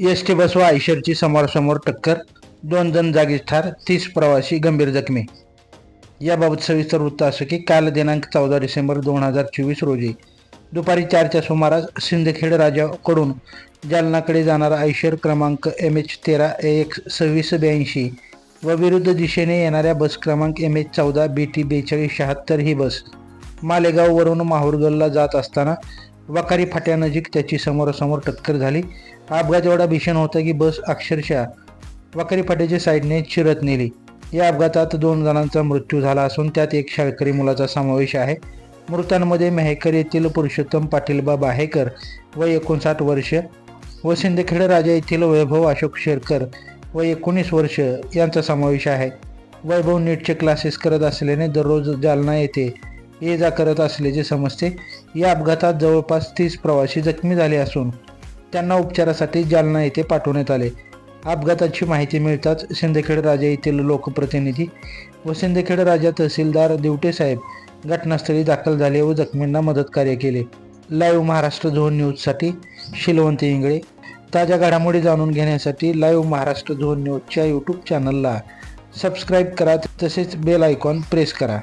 S T bus व आयशरची समोरासमोर टक्कर दोन जण जागीच ठार तीस प्रवासी गंभीर जखमी. याबाबत सविस्तर वृत्त असं की काल दिनांक चौदा डिसेंबर दोन हजार चोवीस रोजी दुपारी चारच्या सुमारास सिंदखेड राजाकडून जालनाकडे जाणारा आयशर क्रमांक एम एच तेरा ए एक्स सव्वीस ब्याऐंशी व विरुद्ध दिशेने येणाऱ्या बस क्रमांक एम एच चौदा बी टी बेचाळीस शहात्तर ही बस मालेगाववरून माहुरगलला जात असताना वखारी फाट्यानजीक त्याची समोरासमोर टक्कर झाली. हा अपघात एवढा भीषण होता की बस अक्षरशः वकारी फाट्याच्या साईडने चिरत नेली. या अपघातात दोन जणांचा मृत्यू झाला असून त्यात एक शाळकरी मुलाचा समावेश आहे. मृतांमध्ये मेहेकर येथील पुरुषोत्तम पाटीलबाब बाहेकर व एकोणसाठ वर्ष व सिंदखेड राजा येथील वैभव अशोक शेरकर व एकोणीस वर्ष यांचा समावेश आहे. वैभव नीटचे क्लासेस करत असल्याने दररोज जालना येथे ये जा करत असल्याचे समजते या अपघातात जवळपास तीस प्रवासी जखमी झाले असून त्यांना उपचारासाठी जालना येथे पाठवण्यात आले. अपघाताची माहिती मिळताच सिंदखेड राजा येथील लोकप्रतिनिधी व सिंदखेड राजा तहसीलदार दिवटे साहेब घटनास्थळी दाखल झाले व जखमींना मदत कार्य केले. लाईव्ह महाराष्ट्र झोन न्यूजसाठी शिलवंत इंगळे. ताज्या घडामोडी जाणून घेण्यासाठी लाईव्ह महाराष्ट्र झोन न्यूजच्या यूट्यूब चॅनलला सबस्क्राईब करा तसेच बेल आयकॉन प्रेस करा.